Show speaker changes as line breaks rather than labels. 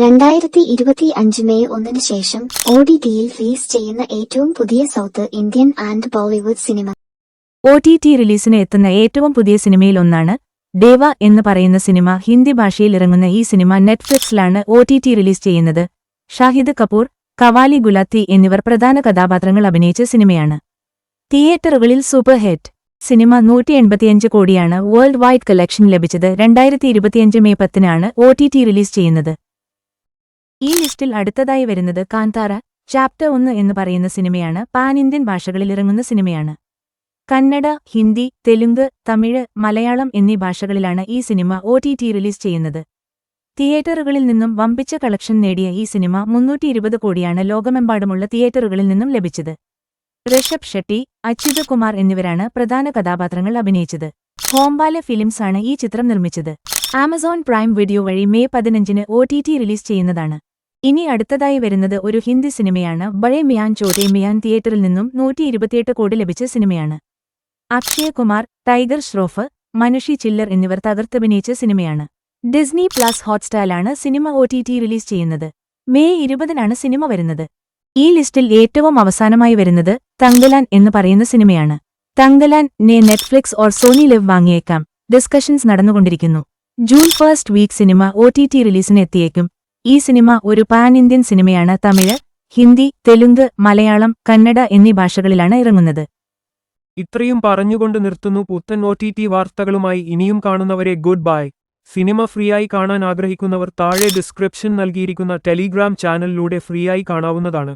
രണ്ടായിരത്തി ഇരുപത്തി അഞ്ച് മെയ് ഒന്നിന് ശേഷം ഒ ഡി ടിയിൽ റിലീസ് ചെയ്യുന്ന ഏറ്റവും പുതിയ South Indian and Bollywood cinema.
O T T റിലീസിന് എത്തുന്ന ഏറ്റവും പുതിയ സിനിമയിൽ ഒന്നാണ് ദേവ എന്ന് പറയുന്ന സിനിമ ഹിന്ദി ഭാഷയിൽ ഇറങ്ങുന്ന ഈ സിനിമ നെറ്റ്ഫ്ലിക്സിലാണ് ഒ ടി ടി റിലീസ് ചെയ്യുന്നത്. ഷാഹിദ് കപൂർ കവാലി ഗുലാത്തി എന്നിവർ പ്രധാന കഥാപാത്രങ്ങൾ അഭിനയിച്ച സിനിമയാണ്. തിയേറ്ററുകളിൽ സൂപ്പർ ഹിറ്റ് സിനിമ നൂറ്റി എൺപത്തിയഞ്ച് കോടിയാണ് വേൾഡ് വൈഡ് കളക്ഷൻ ലഭിച്ചത്. രണ്ടായിരത്തി ഇരുപത്തിയഞ്ച് മെയ് പത്തിനാണ് ഒ ടി ടി റിലീസ് ചെയ്യുന്നത്. ലിസ്റ്റിൽ അടുത്തതായി വരുന്നത് കാന്താര ചാപ്റ്റർ ഒന്ന് എന്ന് പറയുന്ന സിനിമയാണ് പാൻ ഇന്ത്യൻ ഭാഷകളിൽ ഇറങ്ങുന്ന സിനിമയാണ്. കന്നഡ ഹിന്ദി തെലുങ്ക് തമിഴ് മലയാളം എന്നീ ഭാഷകളിലാണ് ഈ cinema O T T release ചെയ്യുന്നത്. തിയേറ്ററുകളിൽ നിന്നും വമ്പിച്ച കളക്ഷൻ നേടിയ ഈ സിനിമ മുന്നൂറ്റി ഇരുപത് കോടിയാണ് ലോകമെമ്പാടുമുള്ള തിയേറ്ററുകളിൽ നിന്നും ലഭിച്ചത്. ഋഷഭ് ഷെട്ടി അച്യുത കുമാർ എന്നിവരാണ് പ്രധാന കഥാപാത്രങ്ങൾ അഭിനയിച്ചത്. ഹോംബാല ഫിലിംസ് ആണ് ഈ ചിത്രം നിർമ്മിച്ചത്. ആമസോൺ പ്രൈം വീഡിയോ വഴി മെയ് പതിനഞ്ചിന് ഒ ടി ടി റിലീസ് ചെയ്യുന്നതാണ്. ഇനി അടുത്തതായി വരുന്നത് ഒരു ഹിന്ദി സിനിമയാണ്. ബഴേ മിയാൻ ചോട്ടെ മിയാൻ തിയേറ്ററിൽ നിന്നും നൂറ്റി ഇരുപത്തിയെട്ട് കോടി ലഭിച്ച സിനിമയാണ്. അക്ഷയ് കുമാർ ടൈഗർ ഷ്രോഫ് മനുഷി ചില്ലർ എന്നിവർ തകർത്തഭിനയിച്ച സിനിമയാണ്. Disney plus ഹോട്ട്സ്റ്റാലാണ് cinema O T T release ചെയ്യുന്നത്. മെയ് ഇരുപതിനാണ് സിനിമ വരുന്നത്. ഈ ലിസ്റ്റിൽ ഏറ്റവും അവസാനമായി വരുന്നത് തങ്കലാൻ എന്ന് പറയുന്ന സിനിമയാണ്. തങ്കലാൻ നെ നെറ്റ്ഫ്ലിക്സ് ഓർ സോണി ലിവ് വാങ്ങിയേക്കാം. ഡിസ്കഷൻസ് നടന്നുകൊണ്ടിരിക്കുന്നു. June first week cinema O T T റിലീസിന് എത്തിയേക്കും. ഈ സിനിമ ഒരു പാൻ ഇന്ത്യൻ സിനിമയാണ്. തമിഴ് ഹിന്ദി തെലുങ്ക് മലയാളം കന്നഡ എന്നീ ഭാഷകളിലാണ് ഇറങ്ങുന്നത്.
ഇത്രയും പറഞ്ഞുകൊണ്ട് നിർത്തുന്നു പുത്തൻ ഒ ടി ടി വാർത്തകളുമായി. ഇനിയും കാണുന്നവരെ ഗുഡ് ബൈ. സിനിമ ഫ്രീയായി കാണാൻ ആഗ്രഹിക്കുന്നവർ താഴെ ഡിസ്ക്രിപ്ഷൻ നൽകിയിരിക്കുന്ന ടെലിഗ്രാം ചാനലിലൂടെ ഫ്രീയായി കാണാവുന്നതാണ്.